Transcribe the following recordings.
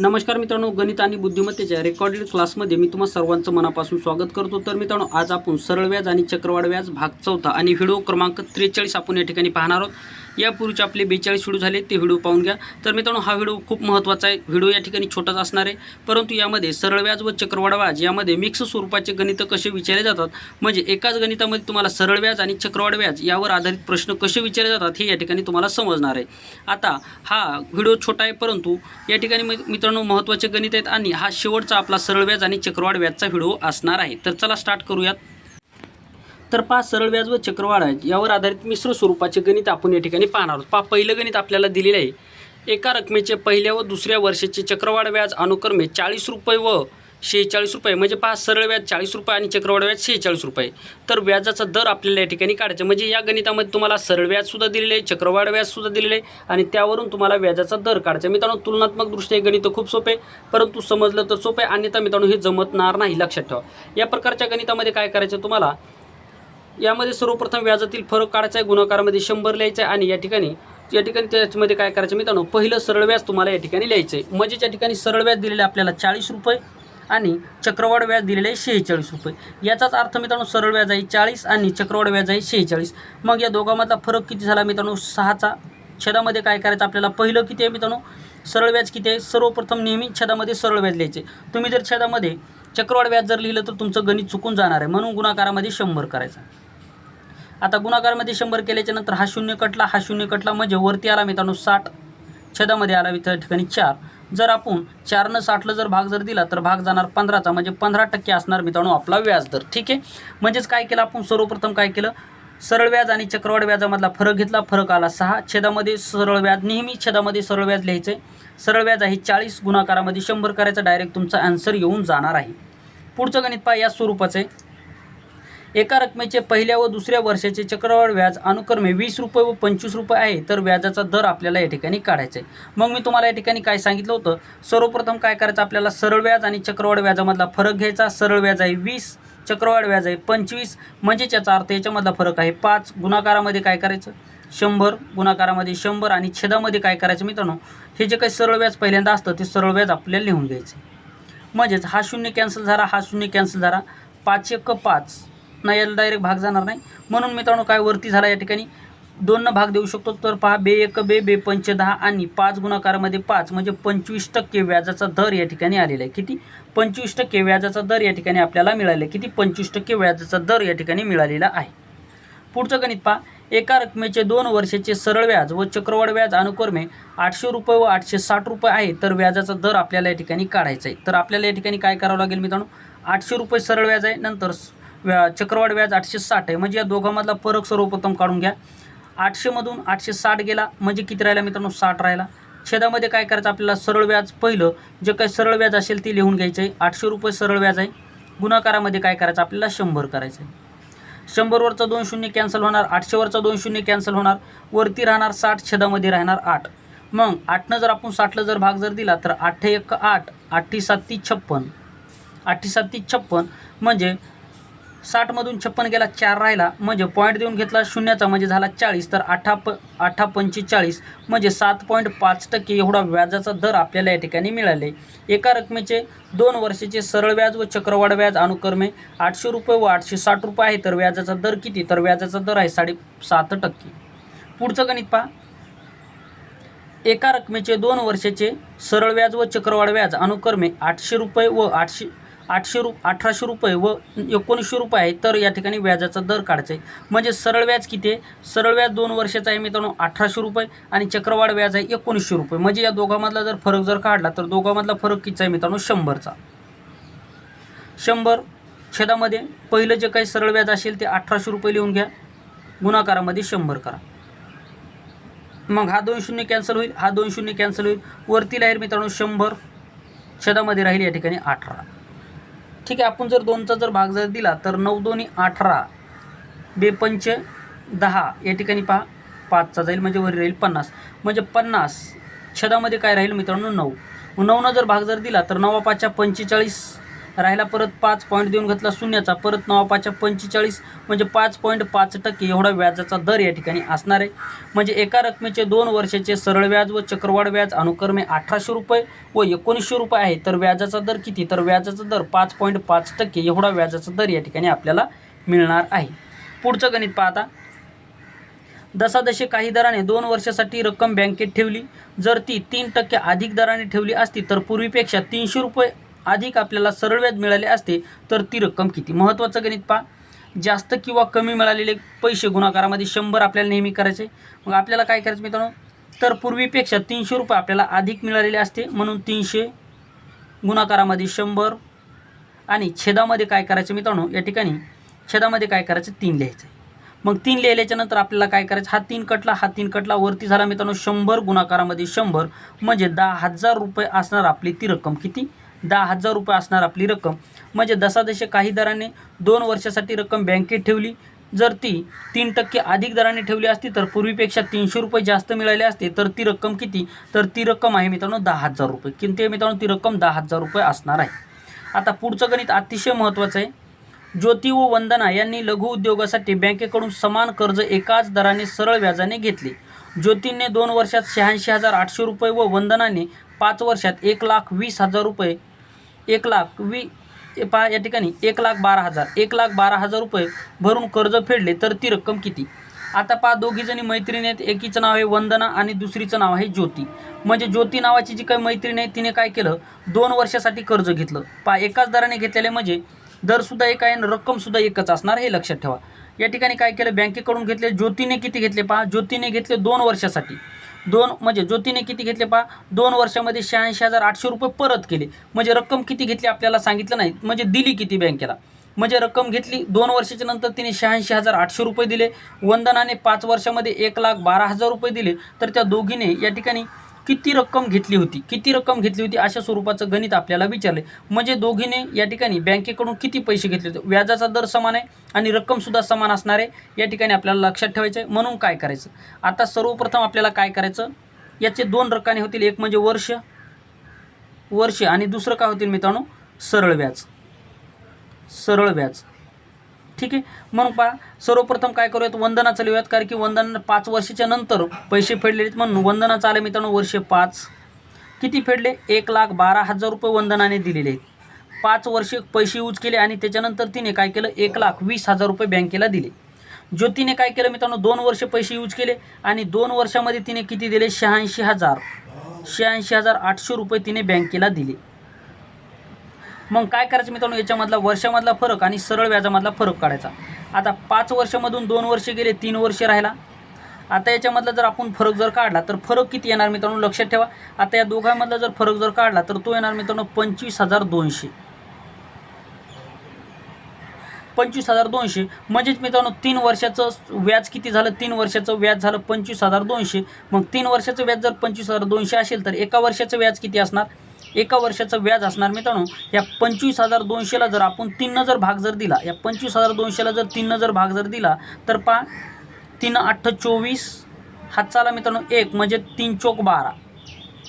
नमस्कार मित्रांनो गणित आणि बुद्धिमत्तेच्या रेकॉर्डेड क्लासमध्ये मी तुम्हा सर्वांचं मनापासून स्वागत करतो. तर मित्रांनो आज आपण सरळ व्याज आणि चक्रवाढ व्याज भाग चौथा आणि व्हिडिओ क्रमांक त्रेचाळीस आपण या ठिकाणी पाहणार आहोत. यापूर्वीचे आपले बेचाळीस व्हिडिओ झाले ते व्हिडिओ पाहून घ्या. तर मित्रांनो हा व्हिडिओ खूप महत्त्वाचा आहे. व्हिडिओ या ठिकाणी छोटाच असणार आहे. परंतु यामध्ये सरळ व्याज व चक्रवाढ व्याज यामध्ये मिक्स स्वरूपाचे गणितं कसे विचारले जातात? म्हणजे एकाच गणितामध्ये तुम्हाला सरळ व्याज आणि चक्रवाढ व्याज यावर आधारित प्रश्न कसे विचारले जातात हे या ठिकाणी तुम्हाला समजणार आहे. आता हा व्हिडिओ छोटा आहे परंतु या ठिकाणी मित्रांनो महत्त्वाचे गणित आहेत आणि हा शेवटचा आपला सरळ व्याज आणि चक्रवाढ व्याजचा व्हिडिओ असणार आहे. तर चला स्टार्ट करूयात. तर पहा सरळ व्याज व चक्रवाढ आहे यावर आधारित मिश्र स्वरूपाचे गणित आपण या ठिकाणी पाहणार आहोत. पहा पहिलं गणित आपल्याला दिलेलं आहे. एका रकमेचे पहिल्या व दुसऱ्या वर्षाचे चक्रवाढ व्याज अनुक्रमे चाळीस रुपये व शेहेचाळीस रुपये. म्हणजे पहा सरळ व्याज चाळीस रुपये आणि चक्रवाढ व्याज शेहेचाळीस रुपये. तर व्याजाचा दर आपल्याला या ठिकाणी काढायचा म्हणजे या गणितामध्ये तुम्हाला सरळ व्याजसुद्धा दिलेलं आहे चक्रवाढ व्याजसुद्धा दिलेलं आहे आणि त्यावरून तुम्हाला व्याजाचा दर काढायचा मित्रांनो तुलनात्मकदृष्ट्या हे गणित खूप सोपे परंतु समजलं तर सोपे आणि अन्यथा मित्रांनो हे जमतणार नाही लक्षात ठेवा. या प्रकारच्या गणितामध्ये काय करायचं तुम्हाला? यामध्ये सर्वप्रथम व्याजातील फरक काढायचा आहे गुणाकारामध्ये शंभर लिहायचं आहे आणि या ठिकाणी या ठिकाणी त्याच्यामध्ये काय करायचं मित्रांनो? पहिलं सरळ व्याज तुम्हाला या ठिकाणी लिहायचं आहे. म्हणजे या ठिकाणी सरळ व्याज दिलेलं आहे आपल्याला चाळीस रुपये आणि चक्रवाढ व्याज दिलेलं आहे शेहेचाळीस रुपये. याचाच अर्थ मित्रांनो सरळ व्याज आहे चाळीस आणि चक्रवाढ व्याज आहे शेहेचाळीस. मग या दोघांमधला फरक किती झाला मित्रांनो? सहाचा. छेदामध्ये काय करायचं आपल्याला? पहिलं किती आहे मित्रांनो? सरळ व्याज किती आहे? सर्वप्रथम नेहमी छेदामध्ये सरळ व्याज लिहायचे. तुम्ही जर छेदामध्ये चक्रवाढ व्याज जर लिहिलं तर तुमचं गणित चुकून जाणार आहे. म्हणून गुणाकारामध्ये शंभर करायचं. आता गुणाकारामध्ये शंभर केल्याच्यानंतर हा शून्य कटला हा शून्य कटला म्हणजे वरती आला मित्रांनो साठ छेदामध्ये आला त्या ठिकाणी चार. जर आपण चारनं साठला जर भाग जर दिला तर भाग जाणार पंधराचा म्हणजे पंधरा टक्के असणार मित्रांनो आपला व्याजदर ठीक आहे? म्हणजेच काय केलं आपण? सर्वप्रथम काय केलं? सरळ व्याज आणि चक्रवाढ व्याजामधला फरक घेतला फरक आला सहा. छेदामध्ये सरळ व्याज नेहमी छेदामध्ये सरळ व्याज लिहायचं आहे सरळ व्याज आहे चाळीस गुणाकारामध्ये शंभर करायचं डायरेक्ट तुमचा आन्सर येऊन जाणार आहे. पुढचं गणित पहा या स्वरूपाचं आहे. एका रकमेचे पहिल्या व दुसऱ्या वर्षाचे चक्रवाढ व्याज अनुक्रमे वीस रुपये व पंचवीस रुपये आहे. तर व्याजाचा दर आपल्याला या ठिकाणी काढायचा आहे. मग मी तुम्हाला या ठिकाणी काय सांगितलं होतं? सर्वप्रथम काय करायचं? आपल्याला सरळ व्याज आणि चक्रवाढ व्याजामधला फरक घ्यायचा. सरळ व्याज आहे वीस चक्रवाढ व्याज आहे पंचवीस. म्हणजेच याचा अर्थ याच्यामधला फरक आहे पाच. गुणाकारामध्ये काय करायचं? शंभर. गुणाकारामध्ये शंभर आणि छेदामध्ये काय करायचं मित्रांनो? हे जे काही सरळ व्याज पहिल्यांदा असतं ते सरळ व्याज आपल्याला लिहून घ्यायचं म्हणजेच हा शून्य कॅन्सल झाला हा शून्य कॅन्सल झाला. पाच एक पाच. नाही याला डायरेक्ट भाग जाणार नाही. म्हणून मित्रांनो काय वरती झाला या ठिकाणी? दोननं भाग देऊ शकतो. तर पहा बे एक बे बे पंच दहा आणि पाच गुणाकारामध्ये पाच म्हणजे पंचवीस टक्के व्याजाचा दर या ठिकाणी आलेला आहे. किती? पंचवीस टक्के व्याजाचा दर या ठिकाणी आपल्याला मिळाला आहे. किती? पंचवीस टक्के व्याजाचा दर या ठिकाणी मिळालेला आहे. पुढचं गणित पहा. एका रकमेचे दोन वर्षाचे सरळ व्याज व चक्रवाढ व्याज अनुक्रमे आठशे रुपये व आठशे साठ रुपये आहे तर व्याजाचा दर आपल्याला या ठिकाणी काढायचा आहे. तर आपल्याला या ठिकाणी काय करावं लागेल मित्रांनो? आठशे रुपये सरळ व्याज आहे. नंतर व्या चक्रवाढ व्याज आठशे साठ आहे. म्हणजे या दोघांमधला फरक सर्वप्रथम काढून घ्या. आठशेमधून आठशे साठ गेला म्हणजे किती राहिला मित्रांनो? साठ राहिला. छेदामध्ये काय करायचं? आपल्याला सरळ व्याज पहिलं जे काही सरळ व्याज असेल ते लिहून घ्यायचं आहे. आठशे रुपये सरळ व्याज आहे. गुणाकारामध्ये काय करायचं? आपल्याला शंभर करायचं आहे. शंभरवरचा दोन शून्य कॅन्सल होणार आठशेवरचा दोन शून्य कॅन्सल होणार वरती राहणार साठ छेदामध्ये राहणार आठ. मग आठनं जर आपण साठला जर भाग जर दिला तर आठ एक आठ आठी साती छप्पन. आठी साती छप्पन म्हणजे साठमधून छप्पन गेला चार राहिला. म्हणजे पॉईंट देऊन घेतला शून्याचा म्हणजे झाला चाळीस. तर आठा प आठा पंचेचाळीस म्हणजे सात पॉईंट पाच टक्के एवढा व्याजाचा दर आपल्याला या ठिकाणी मिळाले. एका रकमेचे दोन वर्षाचे सरळ व्याज व चक्रवाढ व्याज अनुक्रमे आठशे रुपये व आठशे साठ रुपये आहे. तर व्याजाचा दर किती? तर व्याजाचा दर आहे साडेसात टक्के. पुढचं गणित पहा. एका रकमेचे दोन वर्षाचे सरळ व्याज व चक्रवाढ व्याज अनुक्रमे आठशे रुपये व आठशे आठशे रु अठराशे रुपये व एकोणीसशे रुपये आहे तर या ठिकाणी व्याजाचा दर काढायचा आहे. म्हणजे सरळ व्याज किती आहे? सरळ व्याज दोन वर्षाचा आहे मित्रांनो अठराशे रुपये आणि चक्रवाढ व्याज आहे एकोणीसशे रुपये. म्हणजे या दोघांमधला जर फरक जर काढला तर दोघांमधला फरक कितीचा आहे मित्रांनो? शंभरचा. शंभर छेदामध्ये पहिलं जे काही सरळ व्याज असेल ते अठराशे रुपये लिहून घ्या. गुणाकारामध्ये शंभर करा. मग हा दोन शून्य कॅन्सल होईल हा दोन शून्य कॅन्सल होईल. वरती राहील मित्रांनो शंभर छेदामध्ये राहील या ठिकाणी अठरा. ठीक आहे आपण जर दोनचा जर भाग जर दिला तर नऊ दोन्ही अठरा बेपंच दहा या ठिकाणी पहा पाचचा जाईल म्हणजे वर राहील पन्नास. म्हणजे पन्नास छदामध्ये काय राहील मित्रांनो? नऊ. नऊनं जर भाग जर दिला तर नवा पाचच्या पंचेचाळीस राहिला परत पाच पॉईंट देऊन घेतला शून्याचा. परत नवा पाचच्या पंचेचाळीस म्हणजे पाच पॉईंट पाच टक्के एवढा व्याजाचा दर या ठिकाणी असणार आहे. म्हणजे एका रकमेचे दोन वर्षाचे सरळ व्याज व चक्रवाढ व्याज अनुक्रमे अठराशे रुपये व एकोणीसशे रुपये आहे. तर व्याजाचा दर किती? तर व्याजाचा दर पाच पॉईंट पाच टक्के एवढा व्याजाचा दर या ठिकाणी आपल्याला मिळणार आहे. पुढचं गणित पाहता. दशादशे काही दराने दोन वर्षासाठी रक्कम बँकेत ठेवली. जर ती तीन टक्के अधिक दराने ठेवली असती तर पूर्वीपेक्षा तीनशे रुपये अधिक आपल्याला सरळ व्याज मिळाले असते तर ती रक्कम किती? महत्त्वाचं गणित पहा. जास्त किंवा कमी मिळालेले पैसे गुणाकारामध्ये शंभर आपल्याला नेहमी करायचे. मग आपल्याला काय करायचं मित्रांनो? तर पूर्वीपेक्षा तीनशे रुपये आपल्याला अधिक मिळालेले असते म्हणून तीनशे गुणाकारामध्ये शंभर आणि छेदामध्ये काय करायचं मित्रांनो? या ठिकाणी छेदामध्ये काय करायचं? तीन लिहायचं आहे मग तीन लिहिल्याच्या नंतर आपल्याला काय करायचं? हा तीन कटला हा तीन कटला वरती झाला मित्रांनो शंभर गुणाकारामध्ये शंभर म्हणजे दहा हजार रुपये असणार आपली ती रक्कम किती? दहा हजार रुपये असणार आपली रक्कम. म्हणजे दशादशे काही दराने दोन वर्षासाठी रक्कम बँकेत ठेवली. जर ती तीन टक्के अधिक दराने ठेवली असती तर पूर्वीपेक्षा तीनशे रुपये जास्त मिळाले असते तर ती रक्कम किती? तर ती रक्कम आहे मित्रांनो दहा हजार रुपये. किंमती आहे मित्रांनो ती रक्कम दहा हजार रुपये असणार आहे. आता पुढचं गणित अतिशय महत्त्वाचं आहे. ज्योती व वंदना यांनी लघु उद्योगासाठी बँकेकडून समान कर्ज एकाच दराने सरळ व्याजाने घेतले. ज्योतीने दोन वर्षात शहाऐंशी हजार आठशे रुपये व वंदनाने पाच वर्षात एक लाख वीस हजार रुपये एक लाख वी पहा या ठिकाणी एक लाख बारा हजार. एक लाख बारा हजार रुपये भरून कर्ज फेडले तर ती रक्कम किती? आता पहा दोघीजणी मैत्रिणी आहेत. एकीचं नाव आहे वंदना आणि दुसरीचं नाव आहे ज्योती. म्हणजे ज्योती नावाची जी काही मैत्रीण आहे तिने काय केलं? दोन वर्षासाठी कर्ज घेतलं. पहा एकाच दराने घेतलेले म्हणजे दरसुद्धा एक आहे आणि रक्कमसुद्धा एकच असणार हे लक्षात ठेवा. या ठिकाणी काय केलं? बँकेकडून घेतले. ज्योतीने किती घेतले? पहा ज्योतीने घेतले दोन वर्षासाठी. दोन म्हणजे ज्योतीने किती घेतले पहा? दोन वर्षामध्ये शहाऐंशी हजार आठशे रुपये परत केले. म्हणजे रक्कम किती घेतली आपल्याला सांगितलं नाही. म्हणजे दिली किती बँकेला? म्हणजे रक्कम घेतली दोन वर्षाच्या नंतर तिने शहाऐंशी हजार आठशे रुपये दिले. वंदनाने पाच वर्षामध्ये एक लाख बारा हजार रुपये दिले. तर त्या दोघीने या ठिकाणी किती रक्कम घेतली होती? किती रक्कम घेतली होती अशा स्वरूपाचं गणित आपल्याला विचारले म्हणजे दोघीने या ठिकाणी बँकेकडून किती पैसे घेतले होते? व्याजाचा दर समान आहे आणि रक्कमसुद्धा समान असणार आहे या ठिकाणी आपल्याला लक्षात ठेवायचं आहे म्हणून काय करायचं? आता सर्वप्रथम आपल्याला काय करायचं? याचे दोन रक्काने होतील. एक म्हणजे वर्ष वर्ष आणि दुसरं काय होतील मित्रांनो? सरळ व्याज. सरळ व्याज. ठीक आहे? म्हणून पहा सर्वप्रथम काय करूयात? वंदना चालूयात कारण की वंदना पाच वर्षाच्या नंतर पैसे फेडले आहेत म्हणून वंदना चाललं मित्रांनो वर्ष पाच. किती फेडले? एक लाख बारा हजार रुपये वंदनाने दिलेले आहेत. पाच वर्ष पैसे यूज केले आणि त्याच्यानंतर तिने काय केलं? एक लाख वीस हजार रुपये बँकेला दिले. ज्योतीने काय केलं मित्रांनो? दोन वर्ष पैसे यूज केले आणि दोन वर्षामध्ये तिने किती दिले? शहाऐंशी हजार. शहाऐंशी हजार आठशे रुपये तिने बँकेला दिले. मग काय करायचं मित्रांनो? याच्यामधला वर्षामधला फरक आणि सरळ व्याजामधला फरक काढायचा. आता पाच वर्षामधून दोन वर्ष गेले तीन वर्ष राहिला. आता याच्यामधला जर आपण फरक जर काढला तर फरक किती येणार मित्रांनो? लक्षात ठेवा. आता या दोघांमधला जर फरक जर काढला तर तो येणार मित्रांनो पंचवीस हजार दोनशे. पंचवीस हजार दोनशे. म्हणजेच मित्रांनो तीन वर्षाचं व्याज किती झालं? तीन वर्षाचं व्याज झालं पंचवीस हजार दोनशे. मग तीन वर्षाचं व्याज जर पंचवीस हजार दोनशे असेल तर एका वर्षाचं व्याज किती असणार? एका वर्षाचं व्याज असणार मित्रांनो या पंचवीस हजार दोनशेला जर आपण तीननं जर भाग जर दिला या पंचवीस हजार दोनशेला जर तीननं जर भाग जर दिला तर पा तीन अठ्ठ चोवीस हातचाला मित्रांनो एक म्हणजे तीन चोक बारा.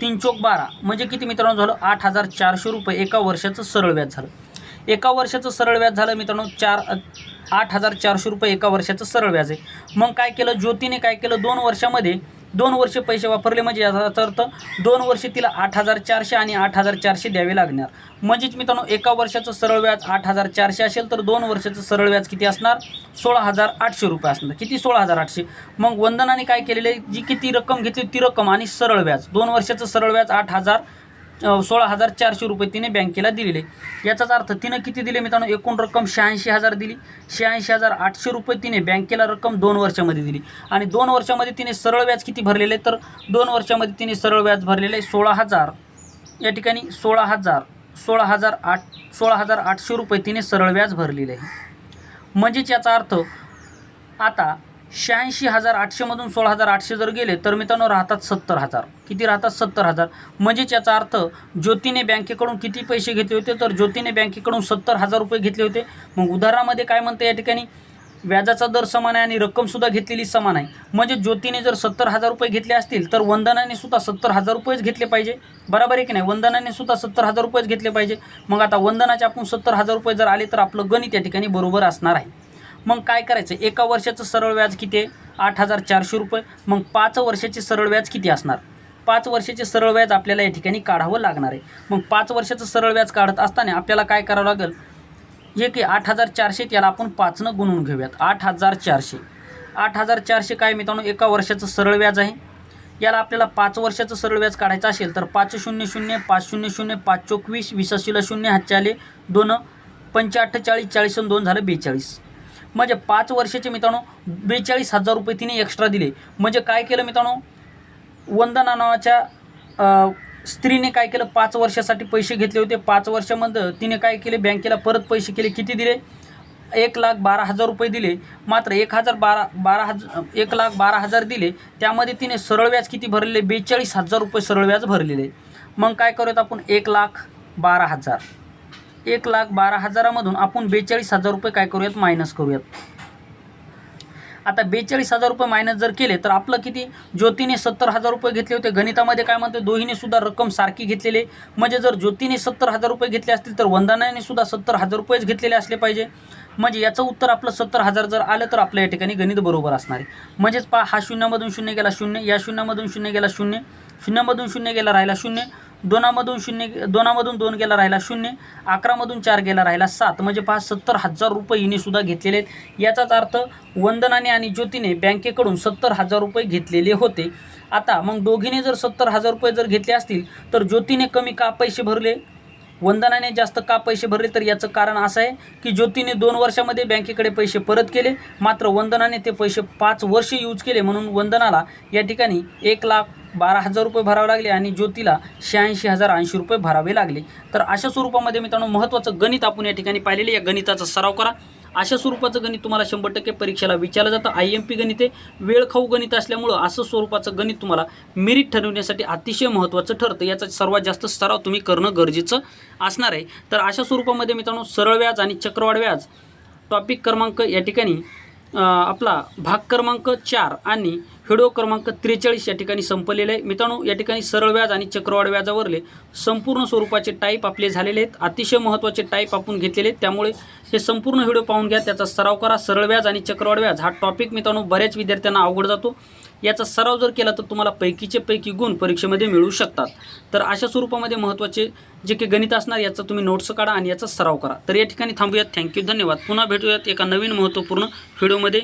तीन चोक बारा म्हणजे किती मित्रांनो झालं? आठ हजार चारशे रुपये. एका वर्षाचं सरळ व्याज झालं. एका वर्षाचं सरळ व्याज झालं मित्रांनो चार आठ हजार चारशे रुपये एका वर्षाचं सरळ व्याज आहे. मग काय केलं? ज्योतीने काय केलं? दोन वर्षामध्ये दोन वर्ष पैसे वापरले म्हणजे याचा अर्थ दोन वर्ष तिला आठ हजार चारशे आणि आठ हजार चारशे द्यावे लागणार. म्हणजेच मित्रांनो एका वर्षाचं सरळ व्याज आठ हजार चारशे असेल तर दोन वर्षाचं सरळ व्याज किती असणार? सोळा हजार आठशे रुपये असणार. किती? सोळा हजार आठशे. मग वंदनाने काय केलेलं आहे? जी किती रक्कम घेतली ती रक्कम आणि सरळ व्याज. दोन वर्षाचं सरळ व्याज आठ हजार सोळा हजार चारशे रुपये तिने बँकेला दिलेले. याचाच अर्थ तिनं किती दिले मित्रांनो? एकूण रक्कम शहाऐंशी हजार दिली. शहाऐंशी हजार आठशे रुपये तिने बँकेला रक्कम दोन वर्षामध्ये दिली. आणि दोन वर्षामध्ये तिने सरळ व्याज किती भरलेले? आहे? तर दोन वर्षामध्ये तिने सरळ व्याज भरलेलं आहे सोळा हजार. या ठिकाणी सोळा हजार सोळा हजार आठ सोळा हजार आठशे रुपये तिने सरळ व्याज भरलेले आहे. म्हणजेच याचा अर्थ आता शहाऐंशी हजार आठशेमधून सोळा हजार आठशे जर गेले तर मित्रांनो राहतात सत्तर हजार. किती राहतात? सत्तर हजार. म्हणजेच याचा अर्थ ज्योतीने बँकेकडून किती पैसे घेतले होते? तर ज्योतीने बँकेकडून सत्तर हजार रुपये घेतले होते. मग उदाहरणामध्ये काय म्हणतं या ठिकाणी? व्याजाचा दर समान आहे आणि रक्कमसुद्धा घेतलेली समान आहे. म्हणजे ज्योतीने जर सत्तर हजार रुपये घेतले असतील तर वंदनाने सुद्धा सत्तर हजार रुपयेच घेतले पाहिजे. बरोबर आहे की नाही? वंदनाने सुद्धा सत्तर हजार रुपयेच घेतले पाहिजे. मग आता वंदनाचे आपण सत्तर हजार रुपये जर आले तर आपलं गणित या ठिकाणी बरोबर असणार आहे. मग काय करायचं? एका वर्षाचं सरळ व्याज किती आहे? आठ हजार चारशे रुपये. मग पाच वर्षाचे सरळ व्याज किती असणार? पाच वर्षाचे सरळ व्याज आपल्याला या ठिकाणी काढावं लागणार आहे. मग पाच वर्षाचं सरळ व्याज काढत असताना आपल्याला काय करावं लागेल? हे की आठ हजार चारशे त्याला आपण पाचनं गुणून घेऊयात. आठ हजार चारशे. आठ हजार चारशे काय मित्रांनो? एका वर्षाचं सरळ व्याज आहे. याला आपल्याला पाच वर्षाचं सरळ व्याज काढायचं असेल तर पाच शून्य शून्य पाच शून्य शून्य पाच चोवीस विसाशीला शून्य हातचे आले दोन पंचा चाळीस दोन झालं बेचाळीस. म्हणजे पाच वर्षाचे मित्रांनो बेचाळीस हजार रुपये तिने एक्स्ट्रा दिले. म्हणजे काय केलं मित्रांनो? वंदना नावाच्या स्त्रीने काय केलं? पाच वर्षासाठी पैसे घेतले होते. पाच वर्षामध्ये तिने काय केले? बँकेला परत पैसे केले. किती दिले? एक लाख बारा हजार रुपये दिले. मात्र एक हजार बारा बारा हजार एक लाख बारा हजार दिले. त्यामध्ये तिने सरळ व्याज किती भरलेले? बेचाळीस हजार रुपये सरळ व्याज भरलेले. मग काय करूयात आपण? एक लाख बारा हजार. एक लाख बारा हजारामधून आपण बेचाळीस हजार रुपये काय करूयात? मायनस करूयात. आता बेचाळीस हजार रुपये मायनस जर केले तर आपलं किती? ज्योतीने सत्तर हजार रुपये घेतले होते. गणितामध्ये काय म्हणते दोहीने सुद्धा रक्कम सारखी घेतलेली. म्हणजे जर ज्योतीने सत्तर हजार रुपये घेतले असतील तर वंदनाने सुद्धा सत्तर हजार रुपयेच घेतलेले असले पाहिजे. म्हणजे याचं उत्तर आपलं सत्तर हजार जर आलं तर आपल्या या ठिकाणी गणित बरोबर असणार आहे. म्हणजेच पहा हा शून्यामधून शून्य गेला शून्य या शून्यामधून शून्य गेला शून्य शून्यामधून शून्य गेला राहिला शून्य. दोनामधून शून्य दोनामधून दोन गेला राहिला शून्य अकरामधून चार गेला राहिला सात म्हणजे पहा सत्तर हजार रुपये हिने सुद्धा घेतलेले आहेत. याचाच अर्थ वंदनाने आणि ज्योतीने बँकेकडून सत्तर हजार रुपये घेतलेले होते. आता मग दोघीने जर सत्तर हजार रुपये जर घेतले असतील तर ज्योतीने कमी का पैसे भरले? वंदनाने जास्त का पैसे भरले तर याचं कारण असं आहे की ज्योतीने दोन वर्षामध्ये बँकेकडे पैसे परत केले. मात्र वंदनाने ते पैसे पाच वर्ष यूज केले म्हणून वंदनाला या ठिकाणी एक लाख बारा हजार रुपये भरावे लागले आणि ज्योतीला शहाऐंशी हजार ऐंशी रुपये भरावे लागले. तर अशा स्वरूपामध्ये मित्रांनो महत्त्वाचं गणित आपण या ठिकाणी पाहिलेले या गणिताचा सराव करा. अशा स्वरूपाचं गणित तुम्हाला शंभर टक्के परीक्षेला विचारलं जातं. आय एम पी गणित आहे वेळखाऊ गणित असल्यामुळं असं स्वरूपाचं गणित तुम्हाला मेरिट ठरवण्यासाठी अतिशय महत्त्वाचं ठरतं. याचा सर्वात जास्त सराव तुम्ही करणं गरजेचं असणार आहे. तर अशा स्वरूपामध्ये मित्रांनो सरळ व्याज आणि चक्रवाढ व्याज टॉपिक क्रमांक या ठिकाणी आपला भाग क्रमांक चार आणि व्हिडिओ क्रमांक त्रेचाळीस या ठिकाणी संपलेले आहे. मित्रांनो या ठिकाणी सरळ व्याज आणि चक्रवाढ व्याजावरले संपूर्ण स्वरूपाचे टाईप आपले झालेले आहेत. अतिशय महत्त्वाचे टाईप आपण घेतलेले आहेत. त्यामुळे हे संपूर्ण व्हिडिओ पाहून घ्या. त्याचा सराव करा. सरळ व्याज आणि चक्रवाढ व्याज हा टॉपिक मित्रांनो बऱ्याच विद्यार्थ्यांना अवघड जातो. याचा सराव जर केला तर तुम्हाला पैकीचे पैकी गुण परीक्षेमध्ये मिळू शकतात. तर अशा स्वरूपामध्ये महत्त्वाचे जे काही गणित असणार याचा तुम्ही नोट्स काढा आणि याचा सराव करा. तर या ठिकाणी थांबूयात. थँक्यू धन्यवाद. पुन्हा भेटूयात एका नवीन महत्त्वपूर्ण व्हिडिओमध्ये